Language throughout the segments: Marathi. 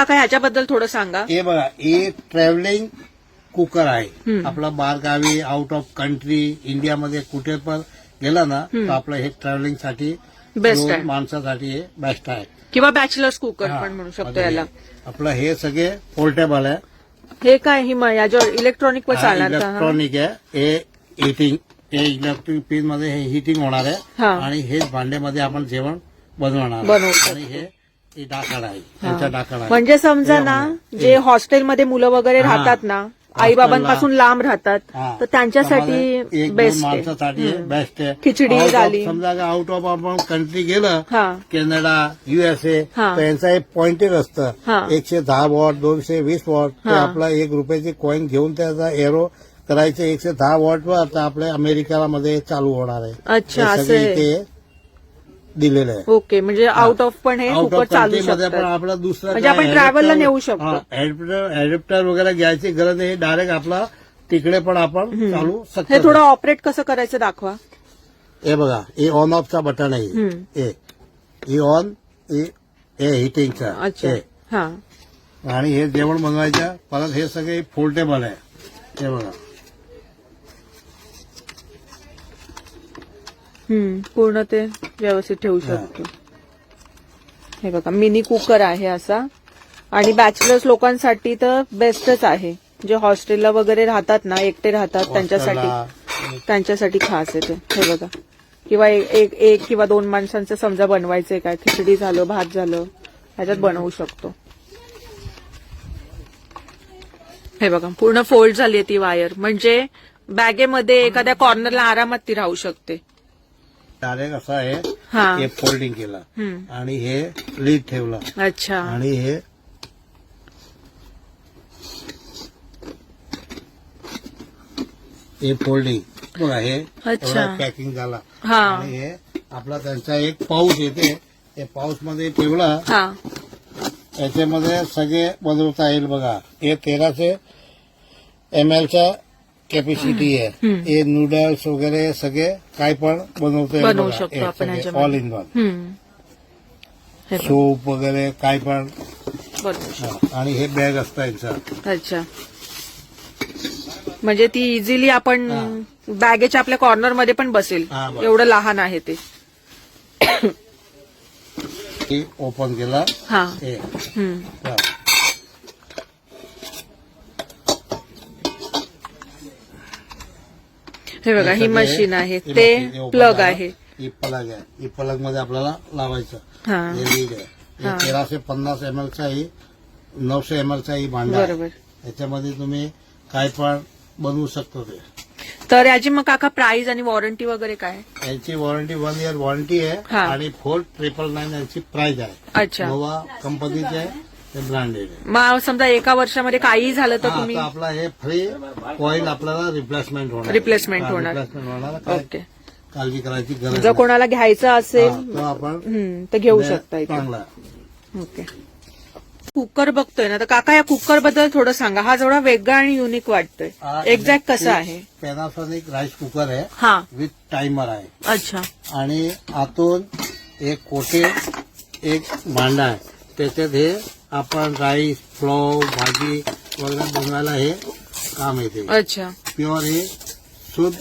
काका ह्याच्याबद्दल थोडं सांगा हे बघा हे ट्रॅव्हलिंग कुकर आहे. आपला बारगावी आउट ऑफ कंट्री इंडियामध्ये कुठे पण गेला ना तर आपलं हे ट्रॅव्हलिंगसाठी दोन आहे. माणसासाठी हे बेस्ट आहे किंवा बॅचलर्स कुकर हा, पण म्हणू शकतो याला हे. आपलं हे सगळे पोर्टेबल आहे हे काय ही इलेक्ट्रॉनिक वर चालणार हा? इलेक्ट्रॉनिक आहे हे हिटिंग हे इलेक्ट्रिक पीसमध्ये हे हिटिंग होणार आहे हा. आणि हेच भांड्यामध्ये आपण जेवण बनवणार. आणि हे हे आहे आहे म्हणजे समजा ना. जे हॉस्टेलमध्ये मुलं वगैरे हा. राहतात ना आई बाबांपासून लांब राहतात हा. तर त्यांच्यासाठी त्यामध्ये एक दोन बेस्ट आहे माणसासाठी बेस्ट आहे खिचडी Out of- झाली. समजा आउट ऑफ आपण कंट्री गेलं हा कॅनडा युएसए हा. तर यांचा एक पॉइंटेड हा. असतं एकशे दहा वॉट दोनशे वीस वॉट ते हा. आपला एक रुपयाची कॉईन घेऊन त्याचा एरो करायचे एकशे दहा वॉट वर आता आपल्या अमेरिकेला मध्ये चालू होणार आहे अच्छा, हे असं सगळे आहे. इथे दिलेलं आहे. ओके म्हणजे आउट ऑफ पण हे ऑफ चालू मध्ये पण आपला दुसरा म्हणजे आपण travel ला नेऊ शकतो. ऍडप्टर वगैरे घ्यायची गरज नाही डायरेक्ट आपला तिकडे पण आपण चालू हे शकतो. थोडं ऑपरेट कसं करायचं दाखवा. हे बघा हे ऑन ऑफचा बटन आहे. हम्म. हे. हे ऑन हे हिटिंगचा अच्छा. हे. हा. आणि हे जेवण बनवायचं परत हे सगळे फोल्डेबल आहे. हे बघा. पूर्ण ते व्यवस्थित ठेवू शकतो. हे बघा मिनी कुकर आहे असा. आणि बॅचलर्स लोकांसाठी तर बेस्टच आहे. जे हॉस्टेलला वगैरे राहतात ना एकटे राहतात त्यांच्यासाठी. त्यांच्यासाठी खास आहे ते. हे बघा. किंवा एक एक- किंवा दोन माणसांचं समजा बनवायचंय काय खिचडी झालं भात झालं ह्याच्यात बनवू शकतो. हे बघा पूर्ण फोल्ड झाली आहे ती वायर म्हणजे बॅगेमध्ये एखाद्या कॉर्नरला आरामात ती राहू शकते. डायरेक्ट असं आहे हा. फोल्डिंग केलं. आणि हे लीड ठेवलं. अच्छा. आणि हे हे फोल्डिंग. बघा हे अच्छा. पॅकिंग झाला. हा. आणि हे आपला त्यांचा एक पाऊस येते. ते पाऊसमध्ये ठेवला. हा. याच्यामध्ये सगळे बनवता येईल बघा. हे तेराशे एम चा कॅपॅसिटी आहे. हे नूडल्स वगैरे सगळे काय पण बनवता. शकतो आपण. ऑल इन वन सूप वगैरे काय पण. आणि हे बॅग असतं यांचं. अच्छा. म्हणजे ती इझिली आपण बॅगेच्या आपल्या कॉर्नरमध्ये पण बसेल. बस. एवढं लहान आहे ते. ओपन केलं. हा. हे बघा हे मशीन आहे. ते प्लग. आहे. ही प्लग आहे. ही प्लगमध्ये आपल्याला लावायचं. हा. लीड आहे. हा. तेराशे पन्नास एम चा ही नऊशे एम चा ही भांडा. बरोबर. याच्यामध्ये तुम्ही काय पण बनवू शकतो ते. तर याची मग काका प्राइस आणि वॉरंटी वगैरे काय? यांची वॉरंटी वन इयर वॉरंटी आहे. आणि फोर ट्रिपल नाईन यांची प्राइस आहे. अच्छा. नोवा कंपनीचे आहे ब्रँडेड आहे. मग समजा एका वर्षामध्ये काही झालं तर हा, तुम्ही आता आपला हे फ्री कॉईल आपल्याला रिप्लेसमेंट होणार Replacement होणार. रिप्लेसमेंट होणार. काय ओके काळजी करायची गरज जर नाही. कोणाला घ्यायचं असेल हा, तो आपण तर घेऊ शकता इथे. चांगला ओके कुकर बघतोय ना तर काका या कुकरबद्दल थोडं सांगा. हा थोडा वेगळा आणि युनिक वाटतोय. हा, एक्झॅक्ट कसा आहे? पॅनासॉनिक राईस कुकर आहे हा. विथ टाइमर आहे. अच्छा. आणि आतून एक कोटे एक भांडा आहे. त्याच्यात हे आपण राईस फ्लॉव भाजी वगैरे बनवायला हे काम येते. अच्छा. प्युअर हे शुद्ध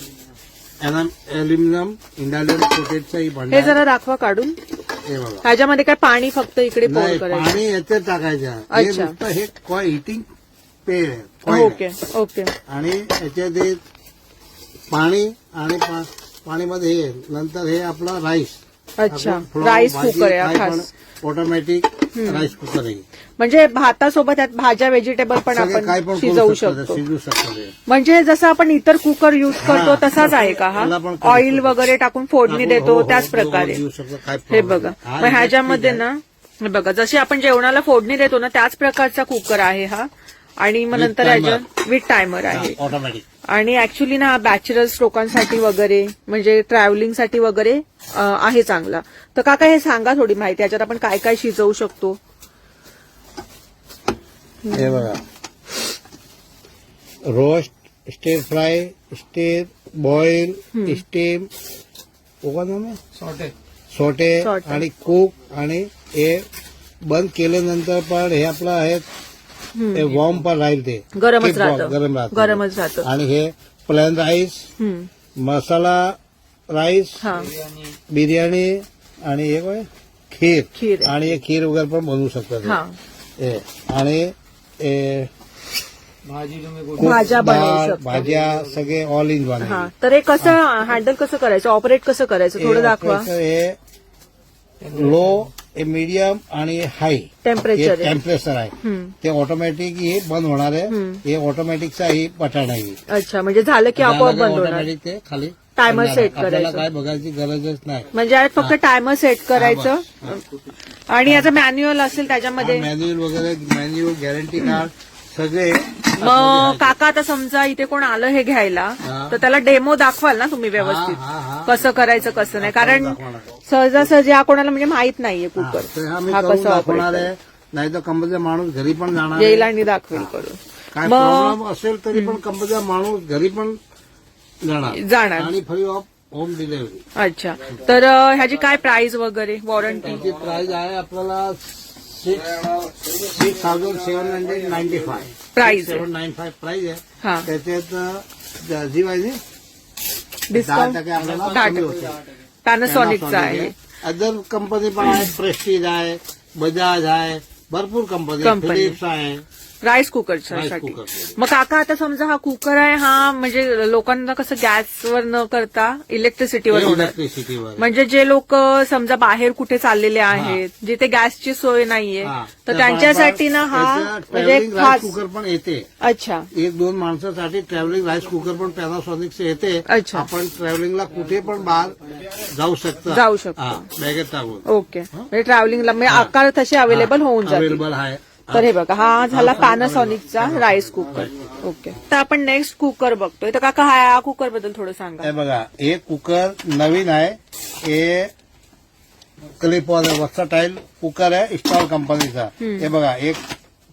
अल्युमिनियम इंडालियम कोटेडचा ही हे. जरा दाखवा काढून. हे बघा. ह्याच्यामध्ये काय पाणी फक्त इकडे करायचं? पाणी याच्यात टाकायचं. हे अच्छा. नुसतं हे हिटिंग पेड आहे coil आहे. Okay okay. आणि याच्यात हे पाणी आणि पा- पाणीमध्ये हे नंतर हे आपला राईस. अच्छा. राईस कुकर आहे हा खास. ऑटोमॅटिक राईस कुकर आहे. म्हणजे भातासोबत त्यात भाज्या व्हेजिटेबल पण सगळे काय आपण पण शिजवू करू शकतो शकतो. शिजू शकतो. म्हणजे जसं आपण इतर कुकर युज करतो तसाच आहे का हा? त्याला पण करू ऑइल शकतो. वगैरे टाकून फोडणी आपण- देतो हो, हो, त्याच हो, प्रकारे. देऊ शकतो, काय हे problem बघा. नाही. हा मग ह्याच्यामध्ये ना हे बघा जशी आपण जेवणाला फोडणी देतो ना त्याच प्रकारचा कुकर आहे हा. आणि मग नंतर. ह्याच्यात विथ टायमर आहे. ऑटोमॅटिक आणि ऍक्च्युली ना बॅचलर्स लोकांसाठी वगैरे म्हणजे ट्रॅव्हलिंगसाठी वगैरे आहे चांगला. तर काका हे सांगा थोडी माहिती. याच्यात आपण काय काय शिजवू शकतो? हे बघा. Roast stir fry stir boil steam? Sauté. आणि कुक आणि हे बंद केल्यानंतर पण हे आपलं आहे हे वॉर्म पण राहील ते. गरमच ते राहतं. गरम राहतं गरमच राहतं. आणि हे प्लेन राईस हम्म. मसाला राईस हा. बिर्याणी आणि हे काय खीर. खीर. आणि हे खीर वगैरे पण बनवू शकतात हा. हे. आणि हे भाज्या बनवू डाळ. भाज्या सगळे ऑल इन वन हा. तर हे कसं हँडल कसं करायचं? ऑपरेट कसं करायचं? थोडं दाखवा. हे लो हे मीडियम आणि हाय टेम्परेचर टेम्परेचर आहे. ते ऑटोमॅटिक हे बंद होणार आहे. हे ऑटोमॅटिकचा ही बटन आहे अच्छा म्हणजे झालं की आपोआप बंद होणार ऑटोमॅटिक ते खाली आहे. आपल्याला करायचं. काय बघायची गरजच नाही म्हणजे फक्त टायमर सेट करायचं आणि याचं मॅन्युअल असेल त्याच्यामध्ये मॅन्युअल वगैरे मॅन्युअल गॅरंटी कार्ड सगळे मग काका आता समजा इथे कोण आलं हे घ्यायला. तर त्याला डेमो दाखवाल ना तुम्ही व्यवस्थित. कसं करायचं कसं नाही कारण. सहजासहजी हा कोणाला म्हणजे माहीत नाहीये कुकर. हा कसा ऑपरेट आहे. नाही तर कंपनीचा माणूस घरी पण जाणार येईल. आणि दाखवेल करून. काय मग- प्रॉब्लेम असेल तरी पण कंपनीचा माणूस घरी पण जाणार. जाणार. आणि फ्री ऑफ होम डिलिव्हरी अच्छा. तर ह्याची काय प्राइस वगैरे? वॉरंटी प्राइस आहे आपल्याला six six thousand seven hundred ninety five आहे. सेवन नाईन फाय प्राइस आहे. त्याच्यात जी पाहिजे. दहा डिस्काउंट टक्के आपल्याला पॅनासॉनिकचा आहे. अदर कंपनी पण आहे प्रेस्टीज आहे बजाज आहे भरपूर कंपनी. फिलिप्स आहे. राईस कुकरच्या Rice साठी. cooker. मग काका आता समजा हा कुकर आहे हा म्हणजे लोकांना कसं गॅसवर न करता इलेक्ट्रिसिटीवर होणार. इलेक्ट्रिसिटीवर म्हणजे जे लोक समजा बाहेर कुठे चाललेले आहेत जिथे गॅसची सोय नाहीये तर त्यांच्यासाठी ना हा म्हणजे एक राईस खास कुकर पण येते. अच्छा. एक दोन माणसासाठी ट्रॅव्हलिंग राईस कुकर पण पॅनासॉनिकचे येते. अच्छा. आपण ट्रॅव्हलिंगला कुठे पण बाहेर जाऊ शकतो. जाऊ शकतो. हा, बॅगेत टाकून ओके. म्हणजे ट्रॅव्हलिंगला म्हणजे आकार तसे अवेलेबल होऊन जातील. अवेलेबल आहे. तर हे बघा हा झाला पॅनासॉनिकचा राईस कुकर ओके तर आपण नेक्स्ट कुकर बघतोय तर काका हा कुकरबद्दल थोडं सांगा हे बघा हे कुकर नवीन आहे हे क्लिपॉल टाईल कुकर आहे इस्टॉल कंपनीचा हे बघा एक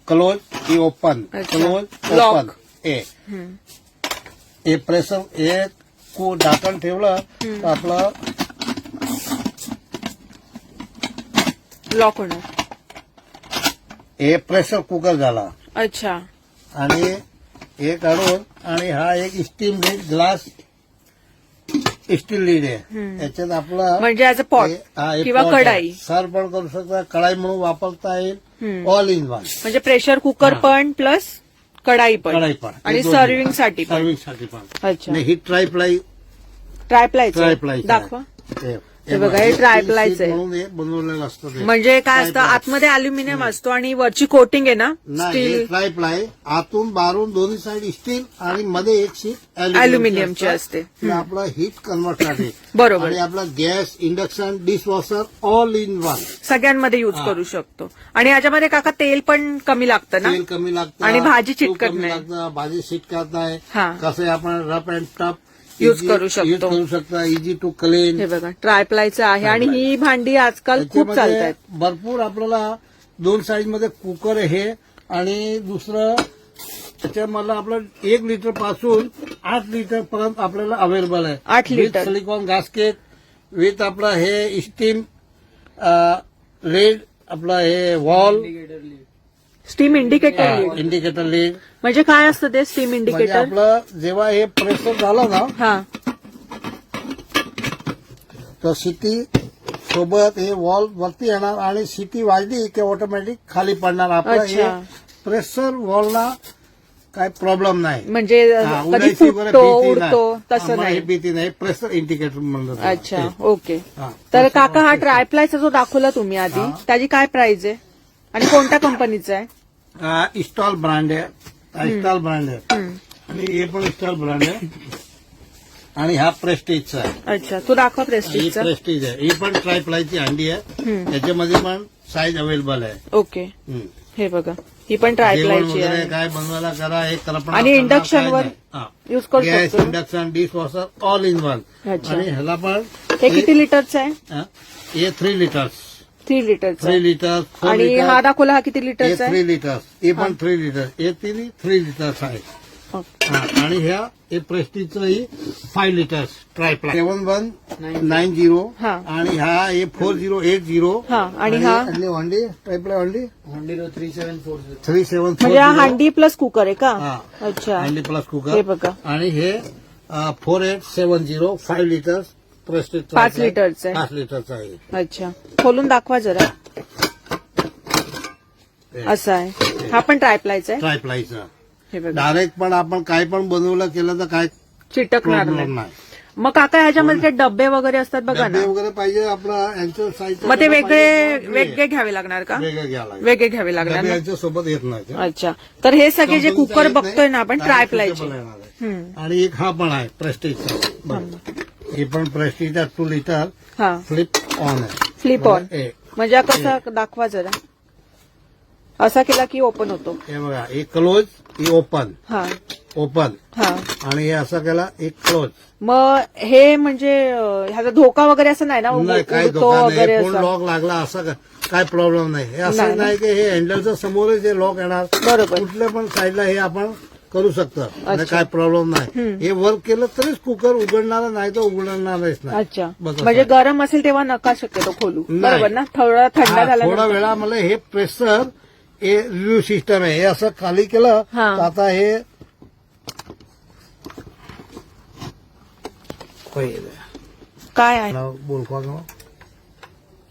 क्लोज ही ओपन अच्छा. Close Lock. ओपन हे हम्म. हे प्रेशर हे कु ढाकण ठेवलं तर आपलं लॉक होणार हे प्रेशर कुकर झाला. अच्छा. आणि हे काढून आणि हा एक steam lid glass steel lid आहे. याच्यात आपला म्हणजे ऍज अ पॉट किंवा कढाई. सर पण करू शकता कढाई म्हणून वापरता येईल. ऑल इन वन म्हणजे प्रेशर कुकर पण प्लस कढाई पण. कढाई पण. आणि सर्विंगसाठी पण. सर्विंगसाठी पण. अच्छा. आणि ही ट्रायप्लाई ट्रायप्लाय ट्रायप्लाई दाखवा. हे. हे बघा, हे tri-ply चं आहे. म्हणून हे बनवलेलं असतं ते. म्हणजे काय असतं आतमध्ये अल्युमिनियम असतो आणि वरची कोटिंग आहे ना नाही हे स्टील ट्रायप्लाय आतून बारून दोन्ही साईड स्टील आणि मध्ये एक शीट अल्युमिनियमची असते. आपलं हीट कन्वर्टसाठी बरोबर. आणि आपला gas induction dishwasher all in one सगळ्यांमध्ये युज करू शकतो. आणि याच्यामध्ये काका तेल पण कमी लागतं ना? तेल कमी लागतं आणि भाजी तूप चिटकत कमी नाही. लागतं भाजी चिटकत नाही. हा. कसं आहे आपण रफ अँड टफ Use करू शकतो. यूज करू शकता इझी टू क्लीन हे बघा ट्रायप्लायचं आहे आणि ही भांडी आजकाल खूप चालतात भरपूर आपल्याला दोन साईजमध्ये कुकर आहे हे आणि दुसरं त्याच्यामधलं आपलं एक लिटरपासून आठ लिटर पर्यंत आपल्याला अवेलेबल आहे. आठ लिटर. सिलिकॉन गास्केट विथ आपलं हे स्टीम लेड आपलं हे valve steam indicator indicator lid म्हणजे काय असतं ते स्टीम म्हणजे इंडिकेटर आपलं जेव्हा हे प्रेशर झालं ना हा तर सिटी सोबत हे वॉल वरती येणार आणि सिटी वाजली की ऑटोमॅटिक खाली पडणार आपलं हे अच्छा. प्रेशर वॉलला काय प्रॉब्लेम नाही म्हणजे हा, कधी उडायची वगैरे फुटतो भीती नाही. उडतो तसं नाही भीती नाही प्रेशर इंडिकेटर म्हणलं. अच्छा. ओके हा. तर काका हा ट्रायप्लायचा जो दाखवला तुम्ही आधी हा. त्याची काय प्राइस आहे आणि कोणत्या कंपनीचा आहे? हा इस्टॉल ब्रँड आहे. हा इस्टॉल ब्रँड आहे. आणि हे पण इस्टॉल ब्रँड आहे. आणि हा प्रेस्टीजचा आहे. अच्छा तू दाखवा ही प्रेस्टिजचा प्रेस्टीज आहे. ही पण ट्रायप्लायची अंडी आहे. त्याच्यामध्ये पण साईज अवेलेबल आहे. ओके. हे बघा. ही पण जेवण ट्रायप्लायची वगैरे आहे. काय बनवायला करा हे कल्पना आणि induction काय वर. यूज करू गॅस शकतो. Induction dishwasher all in one अच्छा. आणि ह्याला पण हे किती लिटरचं आहे? हा, हे थ्री लिटर्स थ्री लिटरचं थ्री फोर आणि हा दाखवला हा किती हे लिटरचा आहे? थ्री लिटर्स हे पण थ्री लिटर हे तिन्ही थ्री लिटर्स आहे ओके. हा, आणि ह्या हे प्रेस्टिजचं ही five litres triply seven one nine zero हा. आणि हा हे फोर झिरो एट झिरो हा आणि हा? हंडी ट्रायप्लाय हंडी three seven four zero three seven म्हणजे हा हांडी प्लस कुकर आहे का? हा. अच्छा. हंडी प्लस हे कुकर बघा. आणि हे four eight seven zero five litres Prestige पाच. लिटरचं आहे. पाच लिटरचं आहे. अच्छा. खोलून दाखवा जरा. असं आहे. हा पण ट्रायप्लायचा आहे. ट्रायप्लायचं हे बघा. डायरेक्ट पण आपण काय पण बनवलं केलं तर काय चिटकणार प्रॉब्लेम नाही. नाही. मग काका ह्याच्यामध्ये ते डब्बे वगैरे असतात बघा डबे ना वगैरे पाहिजे आपलं साईज मग ते वेगळे वेगळे घ्यावे लागणार का? वेगळे घ्यायला लागेल. वेगळे घ्यावे लागणार डबे ना? यांच्या सोबत येत नाही अच्छा. तर हे सगळे जे कुकर बघतोय ना आपण आहे. हम्म. आणि एक हा पण आहे प्रेस्टिजचा हे पण प्रेस्टिजचा टू लिटर हा. फ्लिप ऑन आहे. फ्लिप ऑन म्हणजे कसा दाखवा जरा. असा केला की ओपन होतो. हे बघा एक क्लोज ही ओपन हा. ओपन हा. आणि हे असं केला एक क्लोज मग हे म्हणजे अं, ह्याचा धोका वगैरे असं नाही ना? नाही काय उडतो धोका वगैरे असं. लॉक लागला असं का- काय प्रॉब्लेम नाही. हे नाही असं ना. नाही की हे हँडलच्या समोरच हे लॉक येणार. बरोबर. कुठल्या पण साईडला हे आपण करू शकतो आणि अच्छा. काय प्रॉब्लेम नाही. हे वर्क केलं तरीच कुकर उघडणार नाही तर उघडणारच नाही. अच्छा. बस असं म्हणजे आहे. गरम असेल तेव्हा नका शक्यतो खोलू. नाही. बरोबर ना? थोडा थंड हा, थोडा झाला वेळा मला हे प्रेशर हे रिव्ह्यू सिस्टम आहे. हे असं खाली केलं हा. तर आता हे काय आहे? बोल का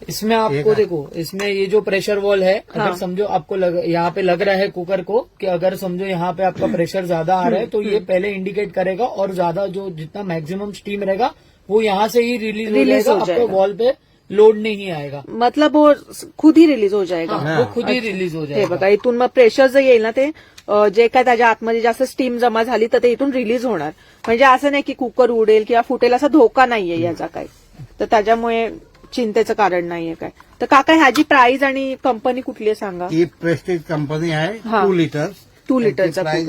इसमें आपको है। देखो इसमें ये जो प्रेशर वॉल है हाँ। अगर समझो आपको लग, यहाँ पे लग रहा है कुकर को कि अगर समझो यहाँ पे आपका प्रेशर ज्यादा आ रहा है तो ये पहले इंडिकेट करेगा और ज्यादा जो जितना मैक्सिमम स्टीम रहेगा वो यहाँ से ही रिलीज हो Release जाएगा हो आपके। वॉल पे लोड नहीं आएगा। मतलब वो खुद ही रिलीज हो जाएगा। हाँ, वो खुद ही रिलीज हो हे जाएगा। बघा इथून मग प्रेशर जर येईल ना ते जे काय त्याच्या आतमध्ये जास्त स्टीम जमा झाली तर ते इथून रिलीज होणार. म्हणजे असं नाही की कुकर उडेल किंवा फुटेल असा धोका नाहीये याचा काय तर त्याच्यामुळे चिंतेचं कारण नाहीये काय? तर काका ह्याची प्राइस आणि कंपनी कुठली आहे सांगा? ही प्रेस्टिज कंपनी आहे हा. टू लिटर टू लिटरचा price.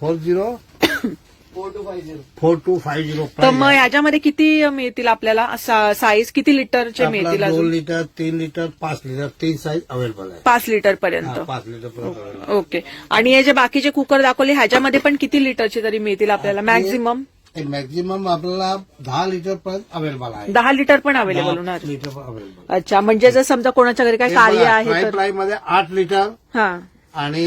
Four zero four two five zero four two five zero तर मग ह्याच्यामध्ये किती मिळतील आपल्याला? साईज किती लिटरचे मिळतील दोन अजून? लिटर तीन लिटर पाच लिटर तीन साईज अवेलेबल आहे. पाच लिटर हा, पर्यंत पाच लिटर पर्यंत available आहे. ओके. आणि हे जे बाकीचे कुकर दाखवले ह्याच्यामध्ये पण किती लिटरचे तरी मिळतील आपल्याला? मॅक्झिमम हे मॅक्झिमम आपल्याला दहा लिटर पर्यंत अवेलेबल आहे. दहा लिटर पण अवेलेबल होणार. लिटर अवेलेबल अच्छा म्हणजे जर समजा कोणाच्या घरी काय कार्य आहे तर मध्ये आठ लिटर हा. आणि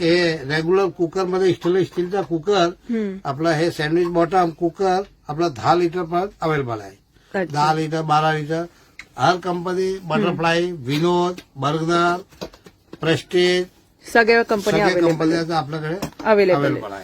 हे रेग्युलर कुकरमध्ये स्टेनलेस स्टीलचा कुकर हम्म. आपला हे सँडविच बॉटम कुकर आपला दहा लिटर पर्यंत अवेलेबल आहे. अच्छा. दहा लिटर बारा लिटर हर company Butterfly Vinod Bergner Prestige सगळ्या कंपनी सगळ्या अवेलेबल कंपन्यांचा आपल्याकडे अवेलेबल अवेलेबल आहे.